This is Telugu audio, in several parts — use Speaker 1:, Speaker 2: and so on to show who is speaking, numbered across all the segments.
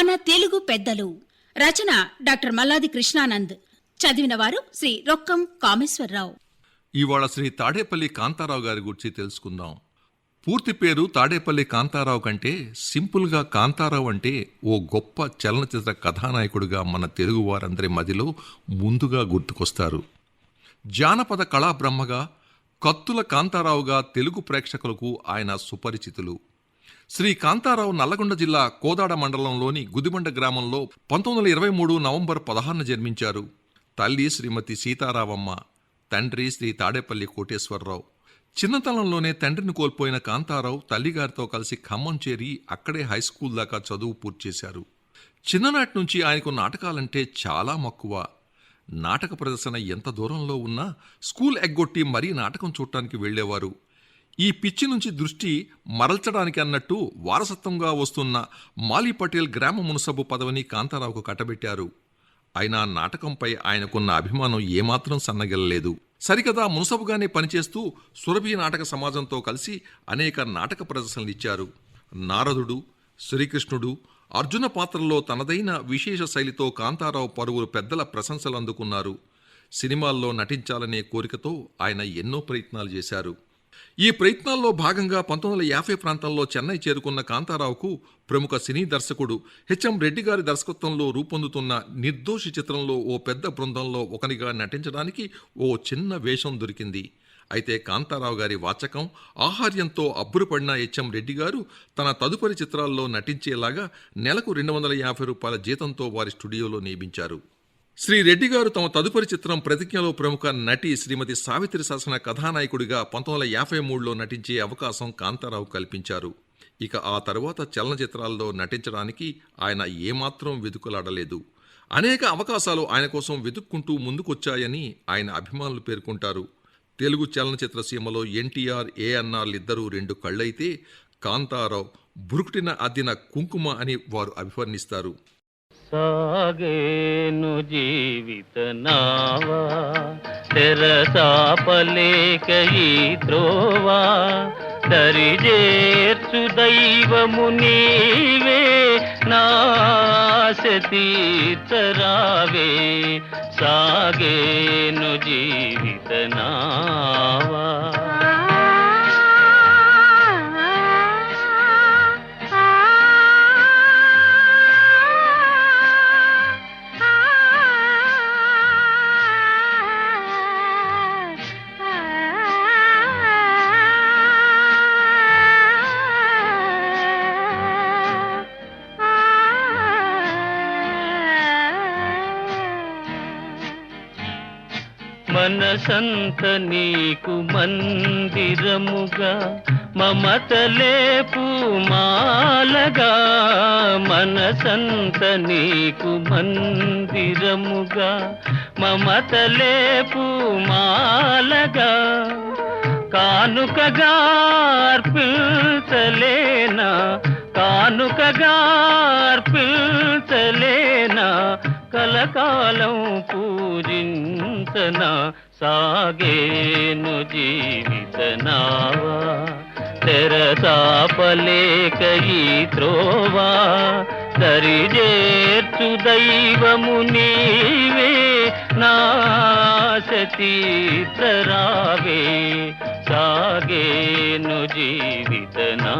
Speaker 1: మన తెలుగు పెద్దలు. రచన డాక్టర్ మల్లాది కృష్ణానంద్. చదివిన వారు శ్రీ రొక్కం కామేశ్వరరావు.
Speaker 2: ఇవాళ శ్రీ తాడేపల్లి కాంతారావు గారి గురించి తెలుసుకుందాం. పూర్తి పేరు తాడేపల్లి కాంతారావు కంటే సింపుల్గా కాంతారావు అంటే ఓ గొప్ప చలనచిత్ర కథానాయకుడిగా మన తెలుగు వారందరి మదిలో ముందుగా గుర్తుకొస్తారు. జానపద కళా బ్రహ్మగా కత్తుల కాంతారావుగా తెలుగు ప్రేక్షకులకు ఆయన సుపరిచితులు. శ్రీ కాంతారావు నల్లగొండ జిల్లా కోదాడ మండలంలోని గుదిబండ గ్రామంలో పంతొమ్మిది వందల ఇరవై మూడు నవంబర్ పదహారున జన్మించారు. తల్లి శ్రీమతి సీతారావమ్మ తండ్రి శ్రీ తాడేపల్లి కోటేశ్వరరావు. చిన్నతనంలోనే తండ్రిని కోల్పోయిన కాంతారావు తల్లిగారితో కలిసి ఖమ్మం చేరి అక్కడే హై స్కూల్ దాకా చదువు పూర్తి చేశారు. చిన్ననాటి నుంచి ఆయనకు నాటకాలంటే చాలా మక్కువ. నాటక ప్రదర్శన ఎంత దూరంలో ఉన్నా స్కూల్ ఎగ్గొట్టి మరీ నాటకం చూడటానికి వెళ్ళేవారు. ఈ పిచ్చి నుంచి దృష్టి మరల్చడానికి అన్నట్టు వారసత్వంగా వస్తున్న మాలీ పటేల్ గ్రామ మునసబు పదవిని కాంతారావుకు కట్టబెట్టారు. అయినా నాటకంపై ఆయనకున్న అభిమానం ఏమాత్రం సన్నగిల్లలేదు. సరికదా మునసబుగానే పనిచేస్తూ సురభి నాటక సమాజంతో కలిసి అనేక నాటక ప్రదర్శనలు ఇచ్చారు నారదుడు శ్రీకృష్ణుడు అర్జున పాత్రలో తనదైన విశేష శైలితో కాంతారావు పలువురు పెద్దల ప్రశంసలు అందుకున్నారు సినిమాల్లో నటించాలనే కోరికతో ఆయన ఎన్నో ప్రయత్నాలు చేశారు. ఈ ప్రయత్నాల్లో భాగంగా పంతొమ్మిది వందల యాభై ప్రాంతంలో చెన్నై చేరుకున్న కాంతారావుకు ప్రముఖ సినీ దర్శకుడు హెచ్ఎం రెడ్డి గారి దర్శకత్వంలో రూపొందుతున్న నిర్దోషి చిత్రంలో ఓ పెద్ద బృందంలో ఒకనిగా నటించడానికి ఓ చిన్న వేషం దొరికింది. అయితే కాంతారావు గారి వాచకం ఆహార్యంతో అబ్బురపడిన హెచ్ఎం రెడ్డి గారు తన తదుపరి చిత్రాల్లో నటించేలాగా నెలకు రెండు వందల యాభై రూపాయల జీతంతో వారి స్టూడియోలో నియమించారు. శ్రీ రెడ్డి గారు తమ తదుపరి చిత్రం ప్రతిజ్ఞలో ప్రముఖ నటి శ్రీమతి సావిత్రి శాసన కథానాయకుడిగా పంతొమ్మిది వందల యాభై మూడులో నటించే అవకాశం కాంతారావు కల్పించారు. ఇక ఆ తర్వాత చలనచిత్రాల్లో నటించడానికి ఆయన ఏమాత్రం వెతుకులాడలేదు. అనేక అవకాశాలు ఆయన కోసం వెతుక్కుంటూ ముందుకొచ్చాయని ఆయన అభిమానులు పేర్కొంటారు. తెలుగు చలనచిత్ర సీమలో ఎన్టీఆర్ ఏఎన్ఆర్లు ఇద్దరూ రెండు కళ్ళైతే కాంతారావు బురుకుటిన అద్దిన కుంకుమ అని వారు అభివర్ణిస్తారు.
Speaker 3: సాగేను జీవిత నావా తెరసాపలేక ఈ త్రోవా దరిజేర్చు దైవము నీవే నాశ తీర్చరావే సాగేను జీవిత నావా. మనసంత నీకు మందిరముగా మమతలేపు మాలగా మనసంత నీకు మందిరముగా మమతలేపు మాలగా కానుకగా అర్పించలేనా కానుకగా అర్పించలేనా కలకాలం జీవితనా సాగేను జీవితనావా? తెరసాపలేక ఈ త్రోవా? దరిజేర్చు దైవము నీవే నాశతీర్థరావే సాగేను జీవితనావా?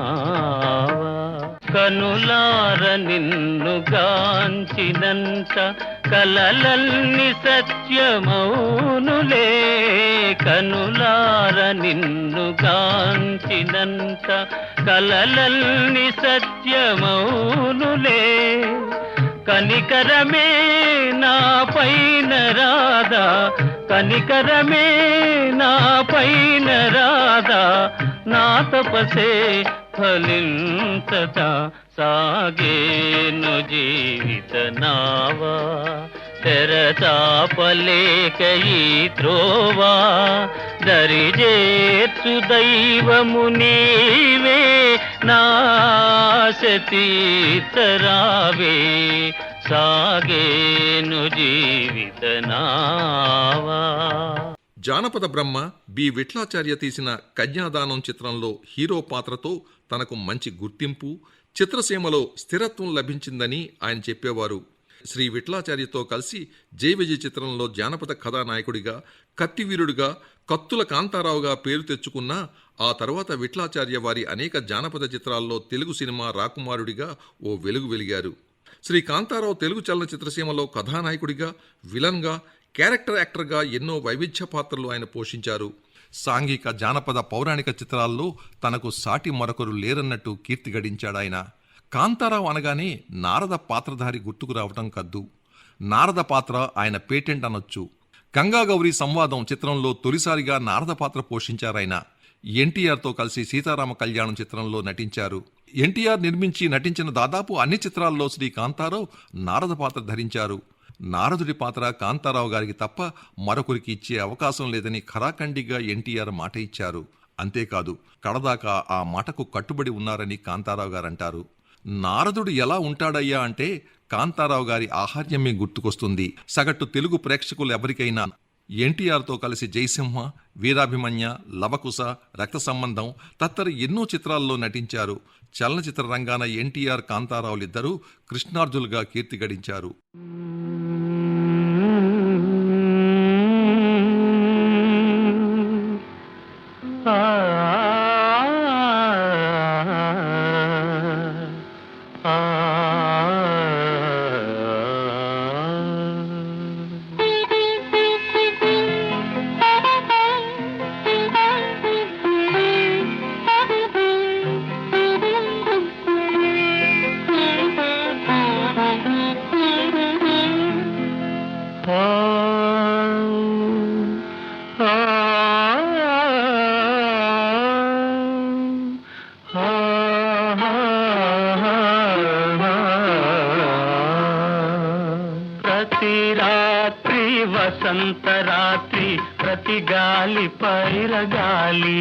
Speaker 3: కనులార నిన్ను గాంచినంత కలలన్ని సత్యమౌనులే కనులార నిన్ను గాంచినంత కలలల్ని సత్యమౌనులే. కనికరమే నా పైన రాదా కనికరమే నా పైన రాదా నా తపసే ఫలించత సాగేను జీవిత నావా తెరచాపలేక ఈ త్రోవా? దరిజేర్చు దైవము నీవే నాశతీతరావే. సాగేను జీవిత నావా
Speaker 2: జానపద బ్రహ్మ బి. విఠలాచార్య తీసిన కన్యాదానం చిత్రంలో హీరో పాత్రతో తనకు మంచి గుర్తింపు చిత్రసీమలో స్థిరత్వం లభించిందని ఆయన చెప్పేవారు. శ్రీ విఠలాచార్యతో కలిసి జై చిత్రంలో జానపద కథానాయకుడిగా కత్తివీరుడిగా కత్తుల కాంతారావుగా పేరు తెచ్చుకున్న ఆ తర్వాత విఠలాచార్య వారి అనేక జానపద చిత్రాల్లో తెలుగు సినిమా రాకుమారుడిగా ఓ వెలుగు వెలిగారు. శ్రీ కాంతారావు తెలుగు చలనచిత్రసీమలో కథానాయకుడిగా విలన్గా క్యారెక్టర్ యాక్టర్గా ఎన్నో వైవిధ్య పాత్రలు ఆయన పోషించారు. సాంఘిక జానపద పౌరాణిక చిత్రాల్లో తనకు సాటి మరొకరు లేరన్నట్టు కీర్తి గడించాడాయన కాంతారావు అనగానే నారద పాత్రధారి గుర్తుకు రావటం కద్దు. నారద పాత్ర ఆయన పేటెంట్ అనొచ్చు. గంగాగౌరి సంవాదం చిత్రంలో తొలిసారిగా నారద పాత్ర పోషించారాయన ఎన్టీఆర్తో కలిసి సీతారామ కళ్యాణం చిత్రంలో నటించారు. ఎన్టీఆర్ నిర్మించి నటించిన దాదాపు అన్ని చిత్రాల్లో శ్రీ కాంతారావు నారద పాత్ర ధరించారు. నారదుడి పాత్ర కాంతారావు గారికి తప్ప మరొకరికి ఇచ్చే అవకాశం లేదని ఖరాఖండిగా ఎన్టీఆర్ మాట ఇచ్చారు. అంతేకాదు కడదాకా ఆ మాటకు కట్టుబడి ఉన్నారని కాంతారావు గారంటారు. నారదుడు ఎలా ఉంటాడయ్యా అంటే కాంతారావు గారి ఆహార్యమే గుర్తుకొస్తుంది. సగటు తెలుగు ప్రేక్షకులు ఎవరికైనా ఎన్టీఆర్తో కలిసి జయసింహ వీరాభిమన్య లవకుశ రక్త సంబంధం తత్తర ఎన్నో చిత్రాల్లో నటించారు. చలనచిత్ర రంగాన ఎన్టీఆర్ కాంతారావులిద్దరూ కృష్ణార్జులుగా కీర్తి గడించారు.
Speaker 4: ప్రతి రాత్రి వసంత రాత్రి ప్రతి గాలి పైరగాలి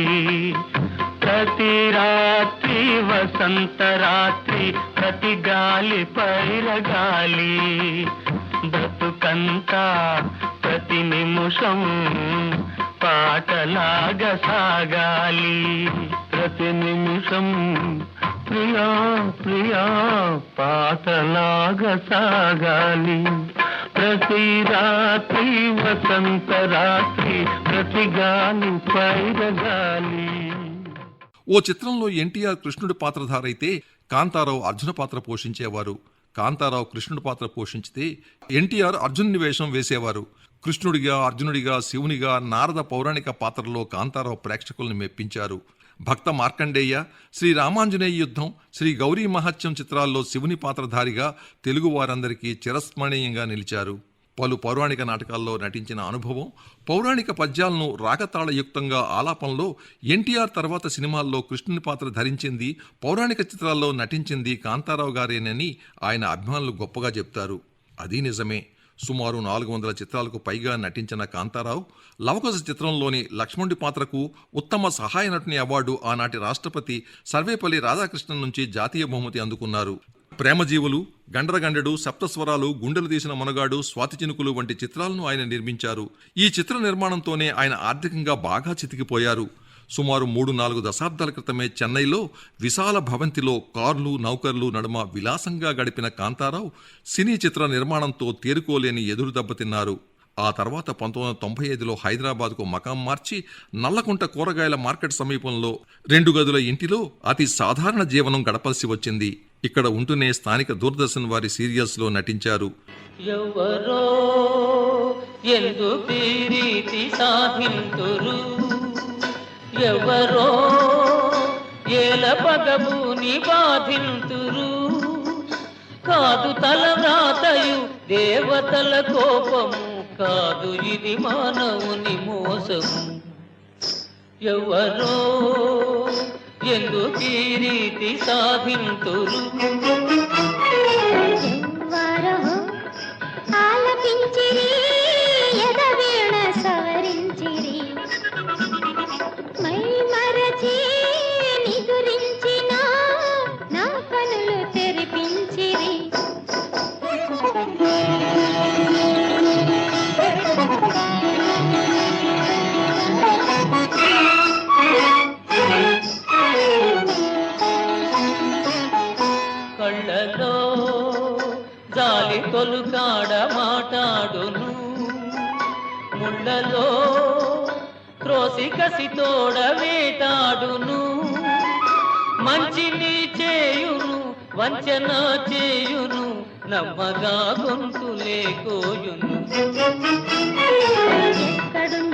Speaker 4: ప్రతి రాత్రి వసంత రాత్రి ప్రతి గాలి పైరగాలి బ్రతుకంతా ప్రతి నిమిషం పాటలాగ సాగాలి ప్రతి నిమిషం ప్రియా ప్రియా పాటలాగ సాగాలి ప్రతి రాత్రి వసంత రాత్రి ప్రతి గాలి పైరగాలి.
Speaker 2: ఓ చిత్రంలో ఎన్టీఆర్ కృష్ణుడి పాత్రధారైతే కాంతారావు అర్జున పాత్ర పోషించేవారు. కాంతారావు కృష్ణుడి పాత్ర పోషించితే ఎన్టీఆర్ అర్జునుని వేషం వేసేవారు. కృష్ణుడిగా అర్జునుడిగా శివునిగా నారద పౌరాణిక పాత్రలో కాంతారావు ప్రేక్షకుల్ని మెప్పించారు. భక్త మార్కండేయ శ్రీ రామాంజనేయ యుద్ధం శ్రీ గౌరీ మహత్యం చిత్రాల్లో శివుని పాత్రధారిగా తెలుగు వారందరికీ చిరస్మరణీయంగా నిలిచారు. పలు పౌరాణిక నాటకాల్లో నటించిన అనుభవం పౌరాణిక పద్యాలను రాగతాళయుక్తంగా ఆలాపంలో ఎన్టీఆర్ తర్వాత సినిమాల్లో కృష్ణుని పాత్ర ధరించింది పౌరాణిక చిత్రాల్లో నటించింది కాంతారావు గారేనని ఆయన అభిమానులు గొప్పగా చెప్తారు. అది నిజమే. సుమారు నాలుగు వందల చిత్రాలకు పైగా నటించిన కాంతారావు లవకుశ చిత్రంలోని లక్ష్మణుడి పాత్రకు ఉత్తమ సహాయ నటుని అవార్డు ఆనాటి రాష్ట్రపతి సర్వేపల్లి రాధాకృష్ణన్ నుంచి జాతీయ బహుమతి అందుకున్నారు. ప్రేమజీవులు గండరగండెడు సప్తస్వరాలు గుండెలు తీసిన మనగాడు స్వాతి చినుకులు వంటి చిత్రాలను ఆయన నిర్మించారు. ఈ చిత్ర నిర్మాణంతోనే ఆయన ఆర్థికంగా బాగా చితికిపోయారు. సుమారు మూడు నాలుగు దశాబ్దాల క్రితమే చెన్నైలో విశాల భవంతిలో కార్లు నౌకర్లు నడుమ విలాసంగా గడిపిన కాంతారావు సినీ చిత్ర నిర్మాణంతో తేరుకోలేని ఎదురు దెబ్బతిన్నారు ఆ తర్వాత పంతొమ్మిది వందల తొంభై ఐదులో హైదరాబాద్కు మకాం మార్చి నల్లకుంట కూరగాయల మార్కెట్ సమీపంలో రెండు గదుల ఇంటిలో అతి సాధారణ జీవనం గడపాల్సి వచ్చింది. ఇక్కడ ఉంటూనే స్థానిక దూరదర్శన్ వారి సీరియల్స్లో నటించారు.
Speaker 3: ఎవరో ఎవరో ఏల పగబూని బాధింతురు కాదు తల వ్రాతయు దేవతల కోపము కాదు ఇది మానవుని మోసము. ఎవరో ఎందుకు రీతి సాధింతురు. కసి తోడ వేటాడును. మంచిని చేయును వంచన చేయును నమ్మగా గొంతులే కోయును.
Speaker 5: ఎక్కడుంటివో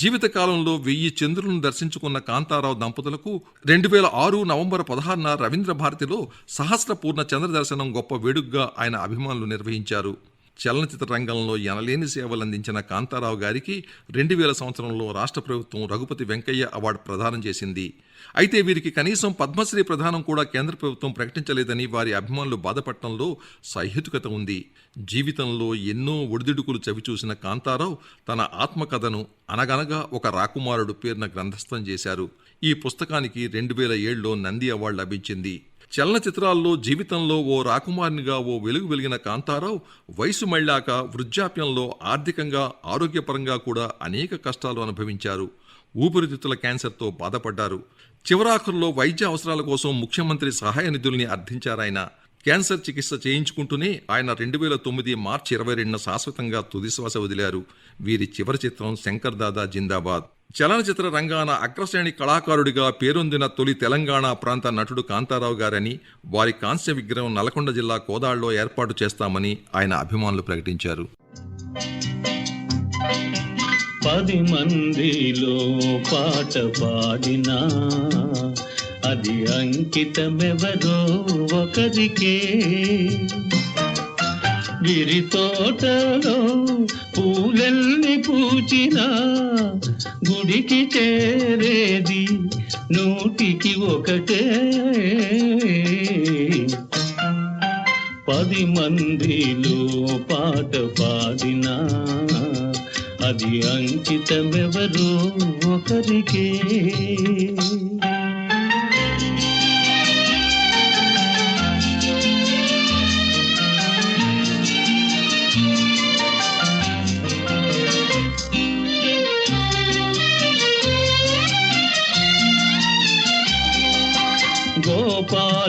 Speaker 2: జీవితకాలంలో వెయ్యి చంద్రులను దర్శించుకున్న కాంతారావు దంపతులకు రెండు వేల ఆరు నవంబర్ పదహారున రవీంద్ర భారతిలో సహస్రపూర్ణ చంద్ర దర్శనం గొప్ప వేడుగ్గా ఆయన అభిమానులు నిర్వహించారు. చలనచిత్ర రంగంలో ఎనలేని సేవలు అందించిన కాంతారావు గారికి రెండు వేల సంవత్సరంలో రాష్ట్ర ప్రభుత్వం రఘుపతి వెంకయ్య అవార్డు ప్రదానం చేసింది. అయితే వీరికి కనీసం పద్మశ్రీ ప్రదానం కూడా కేంద్ర ప్రభుత్వం ప్రకటించలేదని వారి అభిమానులు బాధపడటంలో సహేతుకత ఉంది. జీవితంలో ఎన్నో ఒడిదుడుకులు చవిచూసిన కాంతారావు తన ఆత్మకథను అనగనగా ఒక రాకుమారుడు పేరున గ్రంథస్థం చేశారు. ఈ పుస్తకానికి రెండు వేల ఏడులో నంది అవార్డు లభించింది. చలనచిత్రాల్లో జీవితంలో ఓ రాకుమారునిగా ఓ వెలుగు వెలిగిన కాంతారావు వయసు మళ్ళాక వృద్ధాప్యంలో ఆర్థికంగా ఆరోగ్యపరంగా కూడా అనేక కష్టాలు అనుభవించారు. ఊపిరితిత్తుల క్యాన్సర్తో బాధపడ్డారు. చివరాఖరులో వైద్య అవసరాల కోసం ముఖ్యమంత్రి సహాయ నిధుల్ని అర్థించారాయన క్యాన్సర్ చికిత్స చేయించుకుంటూనే ఆయన రెండు వేల తొమ్మిది మార్చి ఇరవై రెండున శాశ్వతంగా తుదిశ్వాస వదిలారు. వీరి చివరి చిత్రం శంకర్ దాదా జిందాబాద్. చలనచిత్ర రంగాన అగ్రశ్రేణి కళాకారుడిగా పేరొందిన తొలి తెలంగాణ ప్రాంత నటుడు కాంతారావు గారని వారి కాంస్య విగ్రహం నల్గొండ జిల్లా కోదాడులో ఏర్పాటు చేస్తామని ఆయన అభిమానులు ప్రకటించారు.
Speaker 6: పది మందిలో పాట పాడినా అది అంకితమెవరో ఒకరికే. గిరి తోటలో పూలెల్ పూచినా గుడికి చేరేది నూటికి ఒకటే. పది మందిలో పాట పాడినా అది అంకితమెవరో ఒకరికే.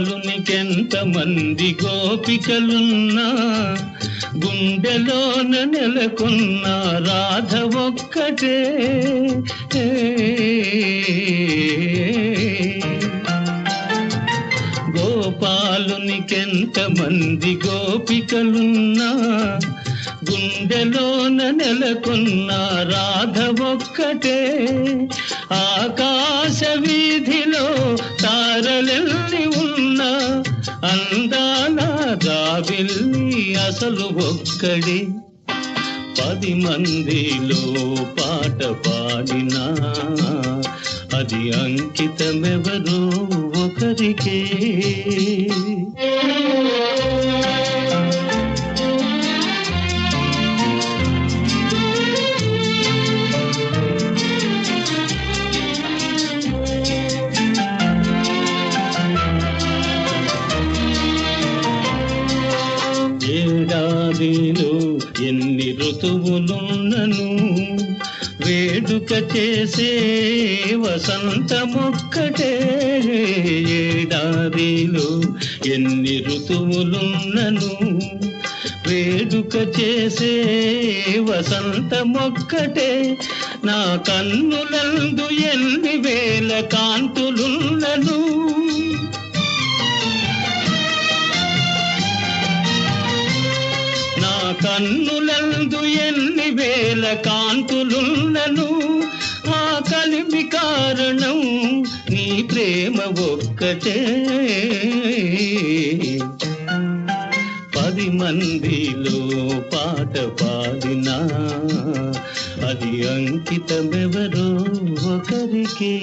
Speaker 6: గోపాలునికెంత మంది గోపికలున్నా గుండెలోన నెలకొన్న రాధ ఒక్కటే. గోపాలునికెంత మంది గోపికలున్నా గుండెలోన నెలకొన్న రాధ ఒక్కటే. ఆకాశ వీధిలో తారలెల్లి ఉన్న అందాల రావిల్లి అసలు ఒక్కడే. పది మందిలో పాట పాడినా అది అంకితమెవరో ఒకరికే ఏడాదిలో ఎన్ని ఋతువులున్నను? వేడుక చేసే వసంతమొక్కటే. భూమిలో ఎన్ని ఋతువులున్నను? వేడుక చేసే వసంత మొక్కటే నా కన్నులందు ఎన్ని వేల కాంతులున్నను? నా కన్నులందు ఎన్ని వేల కాంతులున్నను? ఆ కలిమి కారణం ప్రేమ ఒక్కటే. పది మందిలో పాట పాడినా అది అంకితమెవరో ఒకరికే.